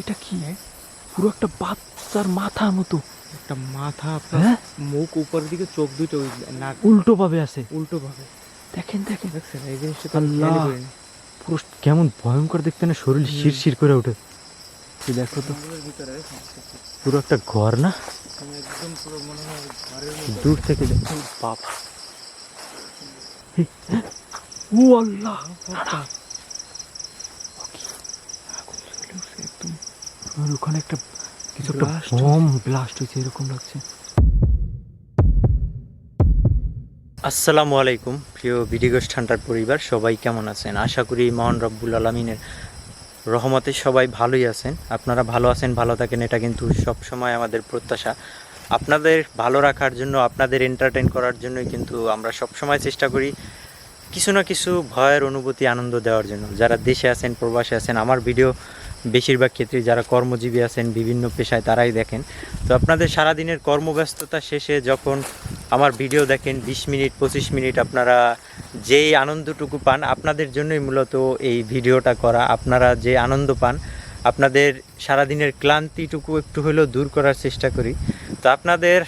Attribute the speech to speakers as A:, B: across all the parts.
A: এটা কি পুরো একটা বাচ্চার মাথার মতো।
B: একটা মাথা আপনার
A: হ্যাঁ?
B: মুখ উপরের দিকে চোখ দুটো ওই নাক
A: উল্টো ভাবে আছে
B: উল্টো ভাবে।
A: দেখেন দেখেন।
B: দেখছেন এই জিনিসটা তো আমি
A: আল্লাহ।
B: করিনি।
A: পুরো কেমন ভয়ঙ্কর দেখতে না শরীর। শিরশির করে ওঠে। এই দেখো তো।
B: জঙ্গলের ভিতরে
A: পুরো একটা ঘর না?
B: আমি একদম পুরো মনে হয় ঘরের
A: দূর থেকে দেখো বাবা। ও আল্লাহ
B: একটা
A: একদম আর ওখানে একটা কিছু একটা বম ব্লাস্ট হয়েছে। এরকম লাগছে।
C: আসসালামু আলাইকুম প্রিয় বিডিগোস ঠান্ডার পরিবার সবাই কেমন আছেন? আশা করি মহান রব্বুল আলমিনের রহমতে সবাই ভালোই আছেন। আপনারা ভালো আছেন ভালো থাকেন এটা কিন্তু সব সময় আমাদের প্রত্যাশা। আপনাদের ভালো রাখার জন্য আপনাদের এন্টারটেন করার জন্যই কিন্তু আমরা সব সময় চেষ্টা করি কিছু না কিছু ভয়ের অনুভূতি আনন্দ দেওয়ার জন্য। যারা দেশে আছেন প্রবাসে আছেন আমার ভিডিও বেশিরভাগ ক্ষেত্রে যারা কর্মজীবী আছেন, বিভিন্ন পেশায় তারাই দেখেন। তো আপনাদের সারাদিনের কর্মব্যস্ততা শেষে যখন আমার ভিডিও দেখেন, বিশ মিনিট, পঁচিশ মিনিট আপনারা যেই আনন্দটুকু পান, আপনাদের জন্যই মূলত এই ভিডিওটা করা। আপনারা যে আনন্দ পান, আপনাদের সারাদিনের ক্লান্তিটুকু একটু হলেও দূর করার চেষ্টা করি। তো আপনাদের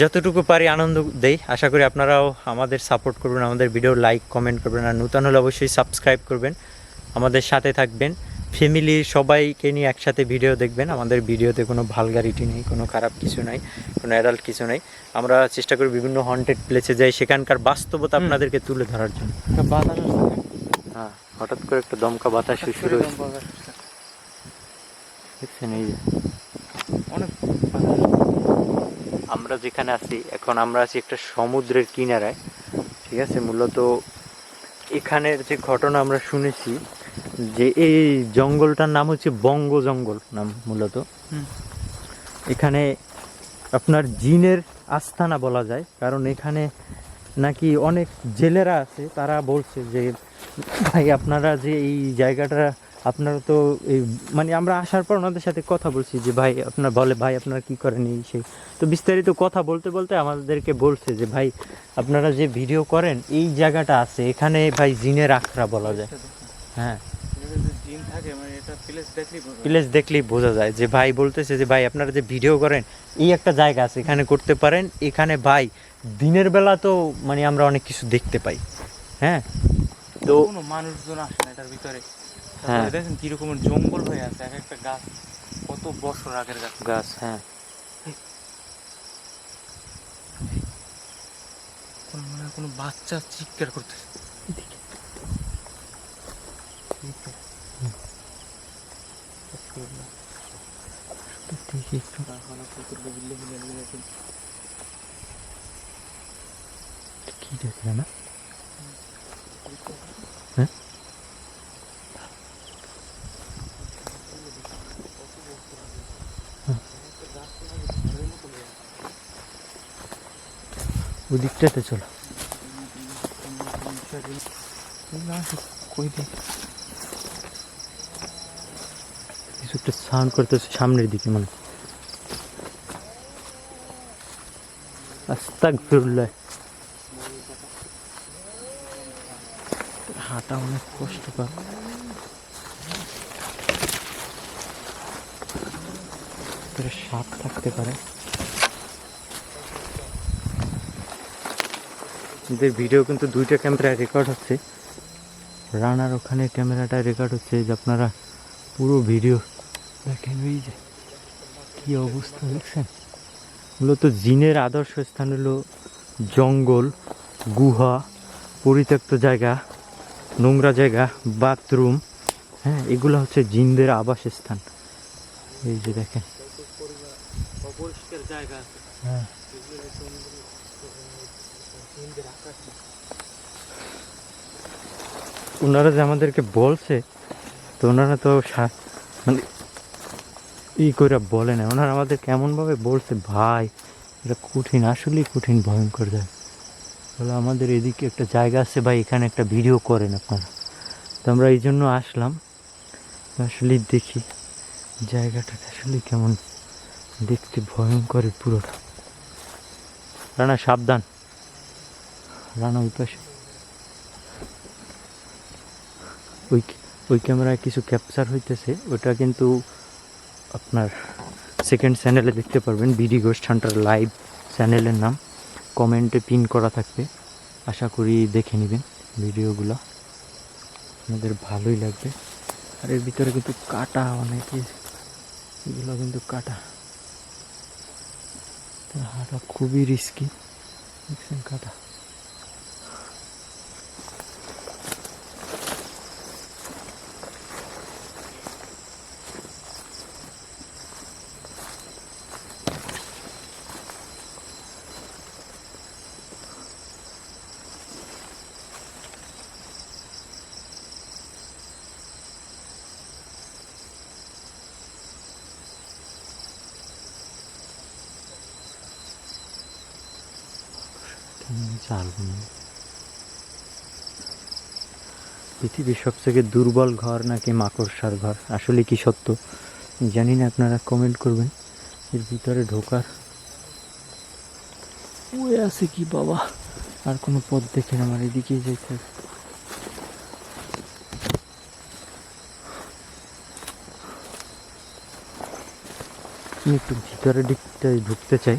C: যতটুকু পারি আনন্দ দেই। আশা করি আপনারাও আমাদের সাপোর্ট করবেন, আমাদের ভিডিও লাইক, কমেন্ট করবেন। আর নূতন হলে অবশ্যই সাবস্ক্রাইব করবেন। আমাদের সাথে থাকবেন। ফ্যামিলির সবাইকে নিয়ে একসাথে ভিডিও দেখবেন। আমাদের ভিডিওতে কোনো ভালগারিটি নেই কোনো খারাপ কিছু নাই কোনো অ্যাডাল্ট কিছু নেই। আমরা চেষ্টা করি বিভিন্ন হন্টেড প্লেসে যাই সেখানকার বাস্তবতা আপনাদেরকে তুলে ধরার জন্য। হ্যাঁ হঠাৎ করে একটা দমকা বাতাস শুরু হয়েছে। দেখছেন এই যে।
B: অনেক
C: আমরা যেখানে আছি এখন আমরা আছি একটা সমুদ্রের কিনারায়। ঠিক আছে মূলত এখানের যে ঘটনা আমরা শুনেছি যে এই জঙ্গলটার নাম হচ্ছে বঙ্গ জঙ্গল নাম মূলত। এখানে আপনার জিনের আস্থানা বলা যায় কারণ এখানে নাকি অনেক জেলেরা আছে তারা বলছে যে ভাই আপনারা যে এই জায়গাটা আপনারা তো এই মানে আমরা আসার পর ওনাদের সাথে কথা বলছি যে ভাই আপনার বলে ভাই আপনারা কি করেন এই সেই? তো বিস্তারিত কথা বলতে বলতে আমাদেরকে বলছে যে ভাই আপনারা যে ভিডিও করেন এই জায়গাটা আছে এখানে ভাই জিনের আখড়া বলা যায়। হ্যাঁ।
B: মানে প্লেস দেখলেই বোঝা যায়।
C: প্লেস দেখলেই বোঝা যায় যে ভাই বলতেছে যে ভাই আপনারা যে ভিডিও করেন এই একটা জায়গা আছে এখানে করতে পারেন। এখানে ভাই দিনের বেলা তো মানে আমরা অনেক কিছু দেখতে পাই। হ্যাঁ? তো
B: কোনো মানুষজন আসে না এটার ভিতরে।
C: হ্যাঁ।
B: দেখেন কিরকমের জঙ্গল হয়ে আছে এক একটা গাছ কত বছর আগের গাছ।
C: গাছ হ্যাঁ।
B: কোনো মনে কোনো বাচ্চা চিৎকার করতেছে।
C: দেখি একটু কি দেখলে না হ্যাঁ ওদিকটাতে চলো
B: কই দেখ
C: কিছু একটা সাউন্ড করতেছে সামনের দিকে মানে আস্তাগফিরুল্লাহ।
B: হাঁটা অনেক কষ্টকর
C: ভিতরে সাপ থাকতে পারে। এদের ভিডিও কিন্তু দুইটা ক্যামেরায় রেকর্ড হচ্ছে। রানার ওখানে ক্যামেরাটা রেকর্ড হচ্ছে যে আপনারা পুরো ভিডিও দেখেন, ওই যে কী অবস্থা দেখছেন? মূলত জিনের আদর্শ স্থান হলো জঙ্গল, গুহা, পরিত্যক্ত জায়গা, নোংরা জায়গা, বাথরুম হ্যাঁ এগুলো হচ্ছে জিনদের আবাসস্থান। এই যে দেখেন। হ্যাঁ। ওনারা যে আমাদেরকে বলছে, তো ওনারা তো মানে ই করে বলে না। ওনারা আমাদের কেমনভাবে বলছে, ভাই, এটা কঠিন, আসলেই কঠিন, ভয়ঙ্কর জায়গা। বলে, আমাদের এদিকে একটা জায়গা আছে ভাই, এখানে একটা ভিডিও করেন আপনারা। তো আমরা এই জন্য আসলাম। আসলে দেখি, জায়গাটা আসলে কেমন, দেখতে ভয়ঙ্কর পুরোটা। রানা, সাবধান। রানা, ওই পাশে। ওই ওই ক্যামেরায় কিছু ক্যাপচার হইতেছে, ওটা কিন্তু আপনার সেকেন্ড চ্যানেলে দেখতে পারবেন বিডি গোস্ট হান্টার লাইভ চ্যানেলের নাম। কমেন্টে পিন করা থাকবে। আশা করি দেখে নেবেন ভিডিওগুলো আপনাদের ভালোই লাগবে। আর এর ভিতরে কিন্তু কাটা অনেকে, এগুলো কিন্তু কাটা। হাঁটা খুবই রিস্কি দেখছেন কাটা চালবো না পৃথিবীর সবথেকে দুর্বল ঘর নাকি মাকড়সার ঘর? আসলে কি সত্য? জানি না আপনারা কমেন্ট করবেন। এর ভিতরে ঢোকার। ওই আছে কি বাবা? আর কোনো পথ দেখে না আমার এদিকেই যেতে। হবে। একটু ভিতরে দিকটায় ঢুকতে চাই।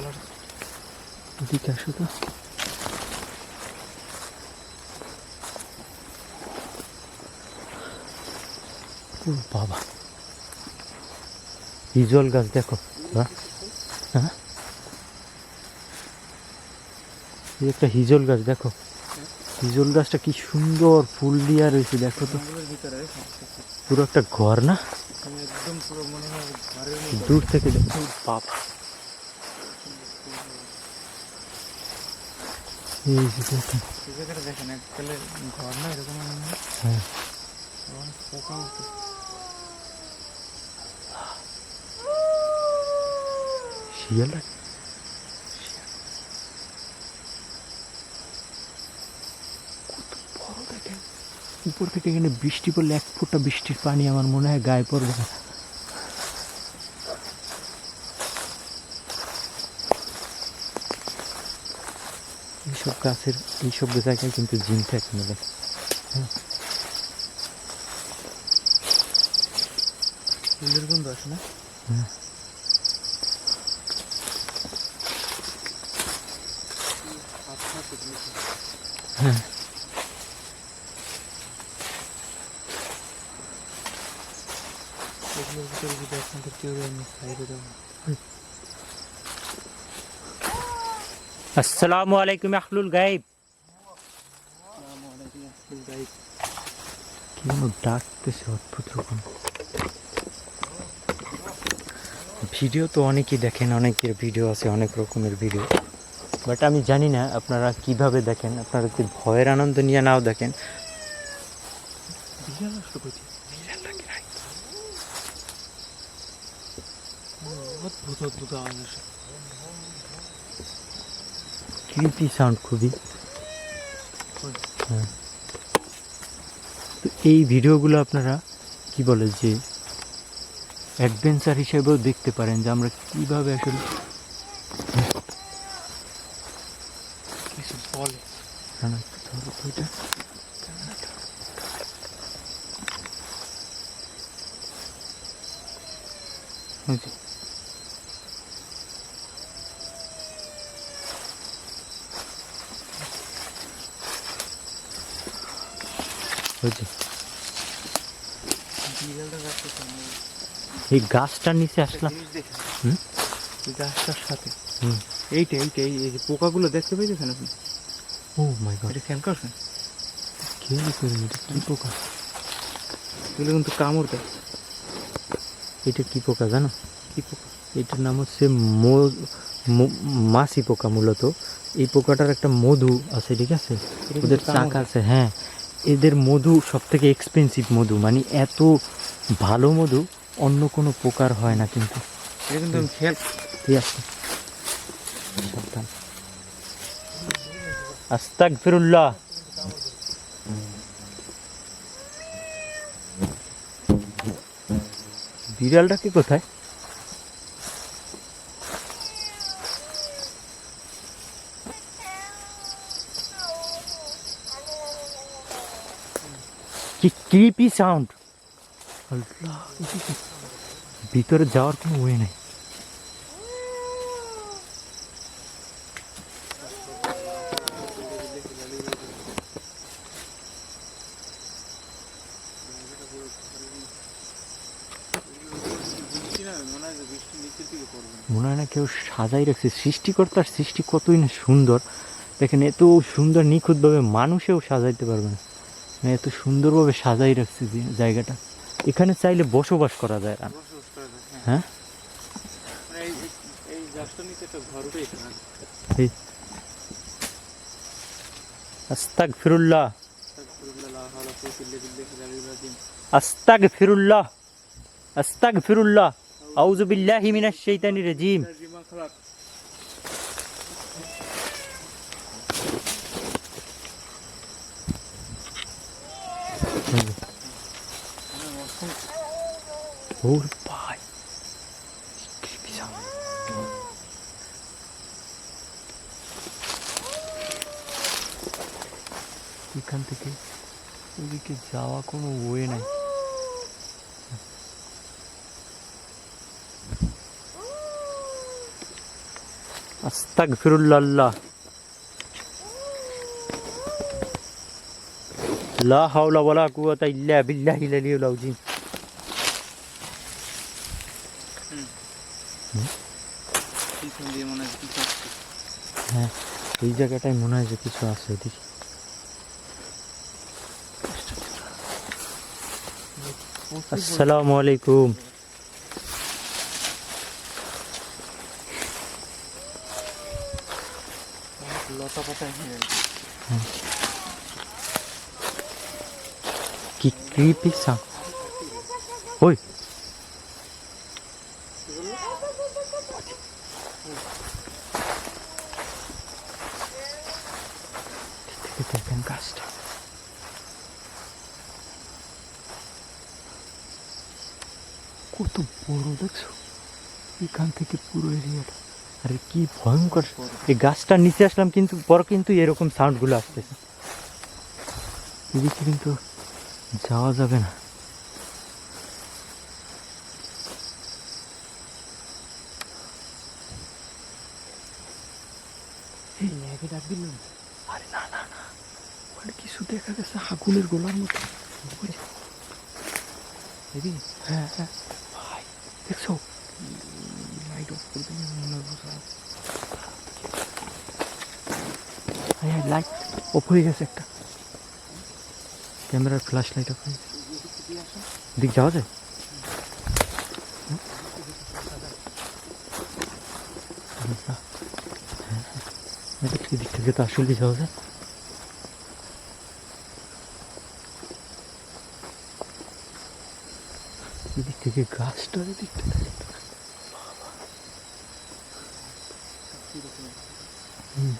B: কিছু
C: দিকে আসো তো। বাবা। হিজল গাছ দেখো হ্যাঁ? হ্যাঁ? এই একটা হিজল গাছ দেখো। হিজল গাছটা কি সুন্দর ফুল দিয়া রয়েছে দেখো তো। পুরো একটা ঘর না?
B: একদম পুরো মনে হয়
C: দূর থেকে দেখো। বাবা। এই যে দেখেন
B: এই জায়গাটা দেখেন এককালে ঘর না এরকম মনে হয়
C: হ্যাঁ
B: অনেক পোকা উঠে
C: শিয়াল কত বড় দেখেন উপর থেকে এখানে বৃষ্টি পড়লে এক ফোঁটা বৃষ্টির পানি আমার মনে হয় গায়ে পড়বে না এইসব গাছের এইসব জায়গায় কিন্তু জিন থাকে মেলে
B: ফুলের গন্ধ আসে না
C: হ্যাঁ। হ্যাঁ
B: এগুলোর ভিতরে যদি আপনাদের কেউ আমি সাইডে দেবো
C: আসসালামু আলাইকুম আহলুল গাইব কি যেন ডাকতেছে অদ্ভুত রকম ভিডিও তো অনেকেই দেখেন অনেকের ভিডিও আছে অনেক রকমের ভিডিও বাট আমি জানি না আপনারা কীভাবে দেখেন আপনারা যদি ভয়ের আনন্দ নিয়ে নাও দেখেন
B: বিশাল নষ্ট করছি অদ্ভুত অদ্ভুত আওয়াজ আসে
C: ক্রিপি সাউন্ড খুবই। হ্যাঁ। তো এই ভিডিওগুলো আপনারা কি বলে যে অ্যাডভেঞ্চার হিসেবেও দেখতে পারেন যে আমরা কীভাবে আসলে
B: কিছু বলে।
C: ধরো তো এই গাছটার নিচে আসলাম। হুম?
B: গাছটার সাথে।
C: হুম।
B: এইটা এইটা এই যে পোকাগুলো দেখতে পেয়েছেন আপনি?
C: Oh my god.
B: এটা খেয়াল করছেন?
C: খেয়াল করিনি এটা কি পোকা?
B: এগুলো কিন্তু কামড় দেয়।
C: এটা কি পোকা জানো?
B: কি পোকা?
C: এটার নাম হচ্ছে মাছি পোকা মূলত। এই পোকাটার একটা মধু আছে ঠিক আছে? ওদের চাকা আছে হ্যাঁ। এদের মধু সব থেকে এক্সপেন্সিভ মধু মানে এত ভালো মধু অন্য কোনো পোকার হয় না কিন্তু।
B: এটা কিন্তু আমি খেয়াল
C: ঠিক আছে সাবধান। আস্তাক ফিরুল্লাহ বিড়ালটা কি কোথায়? কি ক্রিপি সাউন্ড ভিতরে যাওয়ার কোনো ওয়ে নেই।
B: মনে হয়
C: না কেউ সাজাই রাখছে। সৃষ্টিকর্তার সৃষ্টি কতই না সুন্দর। দেখেন এত সুন্দর নিখুঁতভাবে মানুষেও সাজাইতে পারবে না। এত সুন্দরভাবে সাজাই রাখছে জায়গাটা। এখানে চাইলে বসবাস করা যায় হ্যাঁ?
B: মানে
C: আস্তাক ফিরুল্লাহ। আস্তাক ফিরুল্লাহ আস্তাক ফিরুল্লাহ আউযু বিল্লাহি মিনাশ শাইতানির রাজিম।
B: তার বিমা খালাক। মানে অসংখ্য
C: ওর ভাই creepy sound. এখান থেকে ওদিকে যাওয়া কোনো ওয়ে নাই আস্তাক ফিরুল্লাহ লা হাওলা ওয়ালা কুওয়াতা ইল্লা বিল্লাহিল আলিয়্যিল আযীম
B: পিছন দিয়ে মনে হয় কিছু আসছে।
C: হ্যাঁ এই জায়গাটায় মনে হয় যে কিছু আছে দেখি আসসালামু আলাইকুম
B: অনেক লতা পাতায় হয়ে গেছে।
C: ক্রিপি সাউন্ড ওই কত বড় দেখছ? এখান থেকে পুরো এরিয়াটা আরে কি ভয়ঙ্কর। এই গাছটার নিচে আসলাম কিন্তু, পর কিন্তু এরকম সাউন্ডগুলো আসতেছে। কিন্তু যাওয়া যাবে না।
A: এই ম্যাগে ডাক দিলাম
C: আরে না না না।
A: ওখানে কিছু দেখা গেছে আগুনের গোলার মতো।
C: হ্যাঁ হ্যাঁ।
A: ভাই দেখছ? লাইট অফ করে দিলে মনে বোঝা
C: হ্যাঁ লাইট অফ হয়ে গেছে একটা। ক্যামেরার ফ্ল্যাশ লাইট গেছে দিক যাওয়া যায়? হ্যাঁ। থেকে- তো আসলে যাওয়া যায়? এদিক থেকে গাছটার এদিক থেকে হুম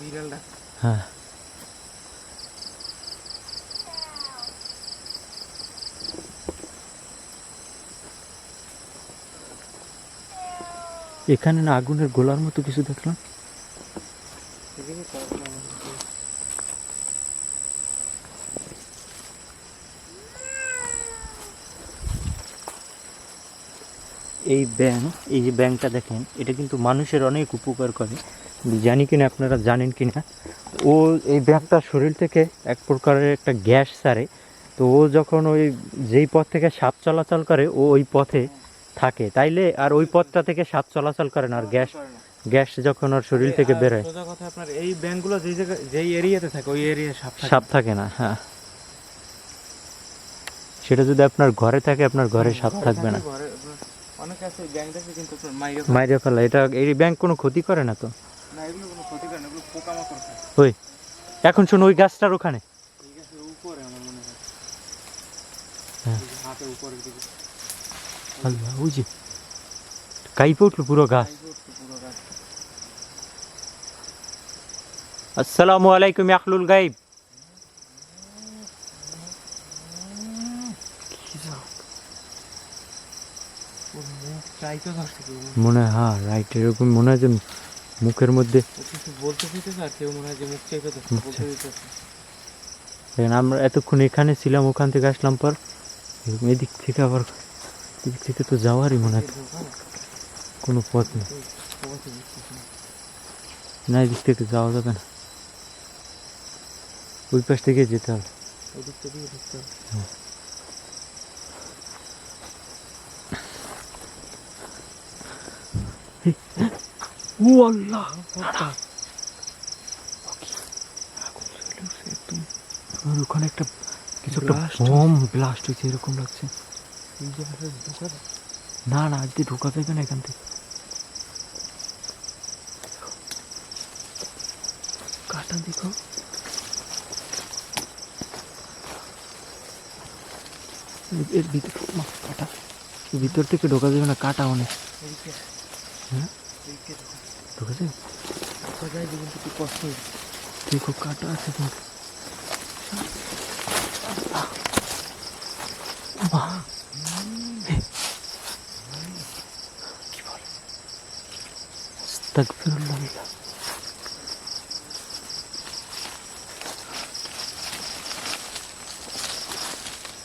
B: বিড়ালটা
C: হ্যাঁ এখানে না আগুনের গোলার মতো কিছু দেখলাম? এই ব্যাঙ এই যে ব্যাঙটা দেখেন, এটা কিন্তু মানুষের অনেক উপকার করে। জানি কিনা আপনারা জানেন কিনা? ও এই ব্যাঙটা শরীর থেকে এক প্রকারের একটা গ্যাস ছাড়ে। তো ও যখন ওই যেই পথ থেকে সাপ চলাচল করে, ও ওই পথে থাকে। তাইলে আর ওই পথটা থেকে সাপ চলাচল করে না আর গ্যাস গ্যাস যখন ওর শরীর থেকে
B: সোজা কথা আপনার এই ব্যাংকগুলো যেই জায়গায় যেই এরিয়াতে থাকে ওই এরিয়া সাপ থাকে।
C: সাপ থাকে না হ্যাঁ। সেটা যদি আপনার ঘরে থাকে আপনার ঘরে সাপ থাকবে না।
B: থাকে, অনেকে আছে ব্যাংক দেখে কিন্তু আপনার মাইরে
C: ফেলা। এটা এই ব্যাংক কোনো ক্ষতি করে না তো?
B: না এগুলো কোনো ক্ষতি করে না এগুলো পোকামাকড়
C: ওই এখন শোনো ওই গাছটার ওখানে।
B: উপরে আমার মনে হয়।
C: হ্যাঁ।
B: হাতে উপরের দিকে।
C: আল্লাহ ওই আসসালামু আলাইকুম আখলুল গাইব মনে হয় রাইট এরকম মনে হয় যে মুখের মধ্যে আমরা এতক্ষণ এখানে ছিলাম ওখান থেকে আসলাম পর এদিক থেকে আবার এদিক থেকে তো যাওয়ারই মনে হয়। কোনো পথ নেই। না এদিক থেকে যাওয়া যাবে না। ওই পাশ থেকে যেতে হবে।
A: ও আল্লাহ ওখানে একটা কিছু একটা বম ব্লাস্ট হয়েছে এরকম লাগছে
B: এই জায়গাটা ঢোকা যায়?
A: না না আজকে ঢোকা যাবে না এখান থেকে কাটা দেখো এর- এর ভিতর মা, কাটা এর ভিতর থেকে ঢোকা যাবে না কাটা অনেক
B: এইদিকে।
A: হ্যাঁ?
B: এইদিকে ঢোকা।
A: ঢোকা যাবে
B: ঢোকা যায় যে কিন্তু একটু কষ্ট হয়েছে
A: দেখো কাটা আছে কিন্তু মা, এ, কি বলে আস্তাগফিরুল্লাহ।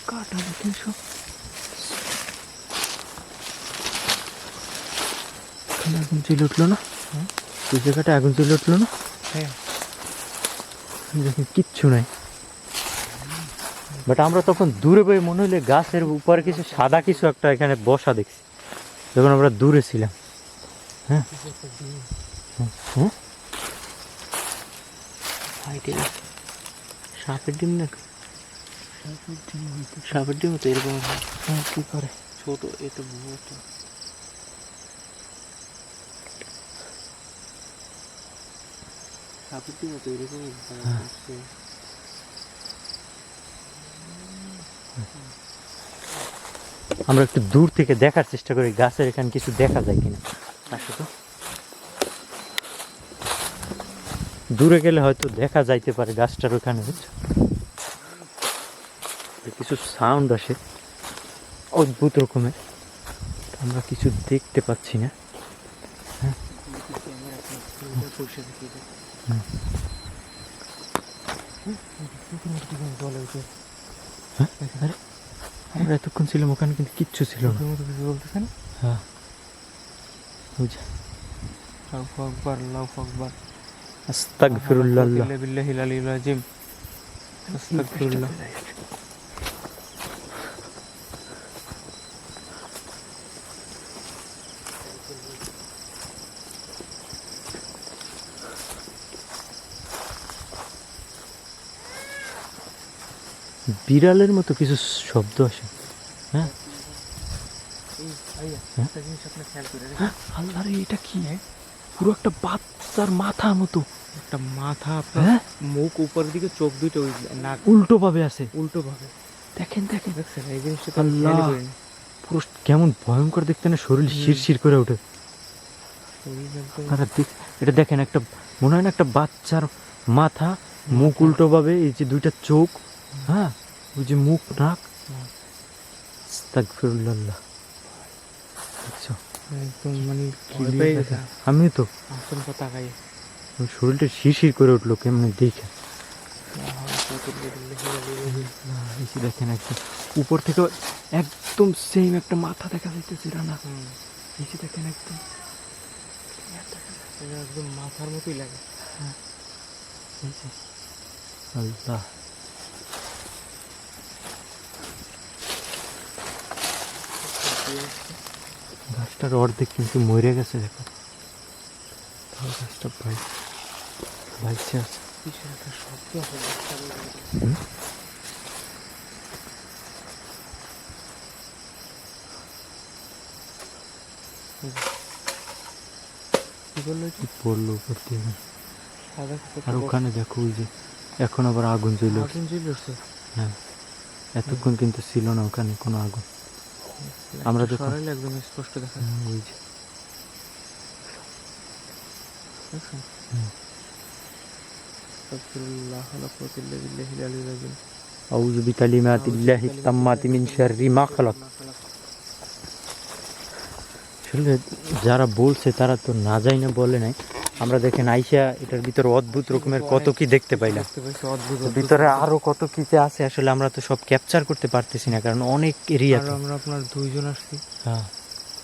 A: কাটা দেখে সব আগুন চলে উঠল না ওই জায়গাটা আগুন চলে উঠল না
B: হ্যাঁ
C: দেখুন কিচ্ছু নাই বাট আমরা তখন দূরে বই মনে হলে গাছের উপরে কিছু সাদা কিছু একটা এখানে বসা দেখছি। যখন আমরা দূরে ছিলাম। হ্যাঁ। হ্যাঁ
A: সাপের ডিম না সাপের ডিম সাপের ডিম তো এরকম হ্যাঁ কি করে?
B: ছোট এটা বড় সাপের ডিম তো এরকমই
C: আমরা একটু দূর থেকে দেখার চেষ্টা করি গাছের এখানে কিছু দেখা যায় কিনা। আসো তো দূরে গেলে হয়তো দেখা যাইতে পারে গাছটার ওখানে কিছু সাউন্ড আসে অদ্ভুত রকমের। আমরা কিছু দেখতে পাচ্ছি না।
B: ওকে
C: হ্যাঁ? আমরা এতক্ষণ ছিলাম ওখানে কিন্তু কিচ্ছু ছিল না। হ্যাঁ। ওই
B: আল্লাহু আকবার আল্লাহু আকবার।
C: আস্তাগফিরুল্লাহ।
B: বিল্লাহি আলিল আজিম আস্তাগফিরুল্লাহ।
C: বিড়ালের মতো কিছু শব্দ আসে। হ্যাঁ
B: এই ভাইয়া
C: হ্যাঁ?
B: একটা জিনিস আপনি খেয়াল করে
A: হ্যাঁ আল্লাহ এটা কি? পুরো একটা বাচ্চার মাথা মতো।
B: একটা মাথা আপনার
A: হ্যাঁ?
B: মুখ উপরের দিকে চোখ দুটো ওই নাক
A: উল্টো ভাবে আছে
B: উল্টো ভাবে।
A: দেখেন দেখেন।
B: দেখছেন? এই জিনিসটা
A: আল্লাহ।
C: পুরো কেমন ভয়ঙ্কর দেখতে না শরীর। শিরশির করে ওঠে। আপনারা এটা দেখেন একটা মনে হয় না একটা বাচ্চার মাথা মুখ উল্টো ভাবে এই যে দুইটা চোখ হ্যাঁ? ওই যে মুখ নাক।
B: হুম।
C: দেখছ
B: একদম মানে
C: আমি তো।
B: আচমকা তাকাই
C: শরীরটা শিরশির করে উঠল কেমন দেখে? দেখেন একদম
A: উপর থেকে একদম সেম একটা মাথা দেখা যাইতেছে রানা যে দেখেন একদম।
B: একদম মাথার মতোই লাগে।
A: এই যে।
C: আল্লাহ। গাছটার অর্ধেক কিন্তু মরে গেছে দেখো। তাও গাছটা ভাই ভাইসে আছে?
B: কি
C: পড়ল উপর দিয়ে? আর ওখানে দেখো ওই যে এখন আবার আগুন জ্বলে উঠছে।
B: আগুন জ্বলে
C: হ্যাঁ। এতক্ষণ কিন্তু ছিল না ওখানে কোনো আগুন। আমরা
B: সরাইলে একদম স্পষ্ট দেখা
C: ওই যে। মিন আসলে যারা বলছে তারা তো না যাই না বলে নাই। আমরা দেখেন আইসা এটার ভিতরে অদ্ভুত রকমের কত কি দেখতে পাইলাম। ভিতরে আরও কত কিছু আছে আসলে আমরা তো সব ক্যাপচার করতে পারতেছি না কারণ অনেক এরিয়া
B: আমরা আপনার দুইজন আসছি।
C: হ্যাঁ।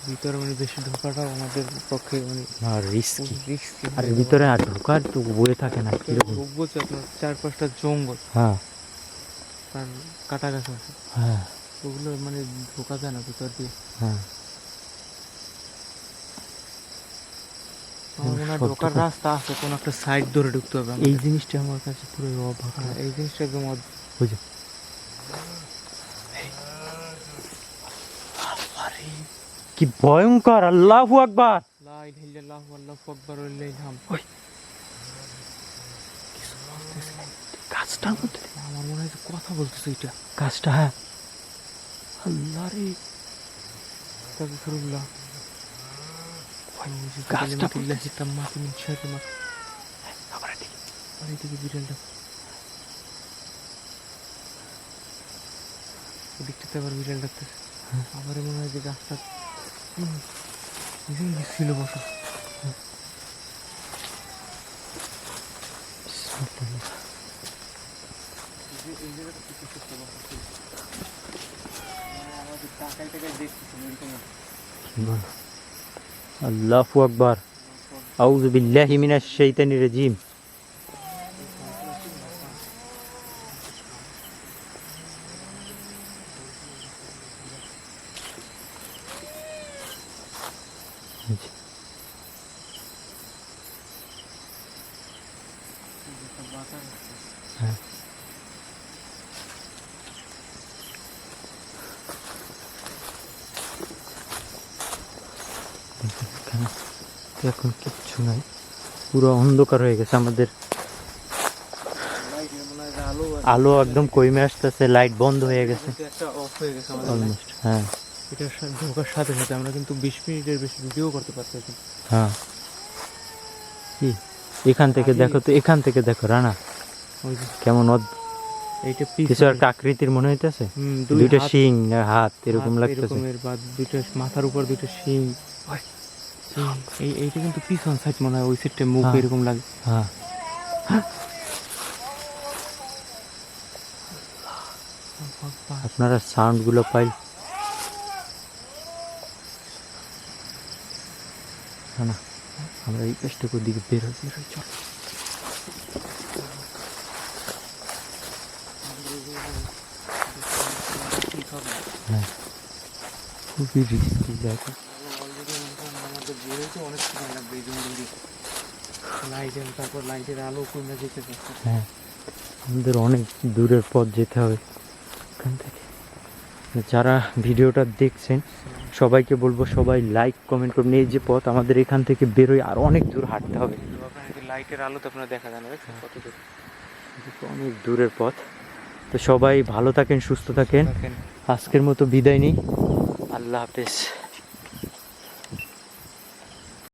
B: ভিতরে মানে বেশি ঢোকাটাও আমাদের পক্ষে মানে
C: রিস্কি
B: রিস্কি
C: আর ভিতরে আর ঢোকার তো বয়ে থাকে না কীরকম
B: ঢুকবো আপনার চার পাঁচটা জঙ্গল।
C: হ্যাঁ।
B: কাটা গাছ আছে।
C: হ্যাঁ।
B: ওগুলো মানে ঢোকা যায় না ভিতর দিয়ে।
C: হ্যাঁ।
B: আমার মনে হয় ঢোকার রাস্তা আছে কোনো একটা সাইড ধরে ঢুকতে হবে
C: এই জিনিসটা আমার কাছে পুরো অবাক
B: হ্যাঁ। এই জিনিসটা একদম
C: যে। কি ভয়ঙ্কর আল্লাহু আকবার।
B: লা ইলাহা ইল্লাল্লাহু আল্লাহু আকবার ওয়া লিল্লাহিল হামদ।
C: মধ্যে
B: আমার মনে হয় কথা বলতেছে এটা।
C: গাছটা হ্যাঁ। আল্লাহ রে গাছটা
B: কালিমাতুল্লাহি তাম্মাতি মিন শাররি মা
C: আবার এদিকে।
B: আর এদিকে বিড়ালটা ওদিকটাতে আবার বিড়াল ডাকতেছে
C: হ্যাঁ।
B: মনে হয় যে গাছটা ছিল বসা।
C: কি বলো? আল্লাহু আকবার আউযু বিল্লাহি মিনাশ শাইতানির রাজিম হ্যাঁ এখানে তো এখন কিচ্ছু নাই। পুরো অন্ধকার হয়ে গেছে আমাদের। আলো একদম কমে আসতেছে লাইট বন্ধ হয়ে গেছে।
B: হয়ে
C: অলমোস্ট হ্যাঁ।
B: এটা ঢোকার সাথে সাথে আমরা কিন্তু বিশ মিনিটের বেশি ভিডিও করতে পারতেছি।
C: হ্যাঁ। কি? এখান থেকে দেখো তো এখান থেকে দেখো রানা। কেমন
B: এইটা
C: কিছু একটা আকৃতির মনে হইতেছে? দুইটা শিং হাত এরকম লাগতেছে।
B: দুইটা মাথার উপর দুইটা শিং। এই এইটা কিন্তু পিছন সাইড মনে হয় ওই সাইডটা মুখ
C: হ্যাঁ।
B: এরকম লাগে।
C: হ্যাঁ। আপনারা সাউন্ডগুলো পাই। না আমরা এই পেজটুকুর দিকে বের হই বের হই চল হ্যাঁ। খুবই রিস্কি জায়গা।
B: আমাদের অনেক সময় লাগবে এই জঙ্গল দিয়ে লাইটের তারপর লাইটের আলো কমে যেতে
C: হ্যাঁ আমাদের অনেক দূরের পথ যেতে হবে। এখান থেকে। যারা ভিডিওটা দেখছেন সবাইকে বলব সবাই লাইক কমেন্ট করুন। এই যে পথ আমাদের এখান থেকে বেরোয় আর অনেক দূর হাঁটতে হবে।
B: আপনার লাইটের আলো তো আপনার দেখা যায় না কত দূর?
C: অনেক দূরের পথ। তো সবাই ভালো থাকেন। সুস্থ থাকেন। আজকের মতো বিদায় নিই। আল্লাহ হাফেজ।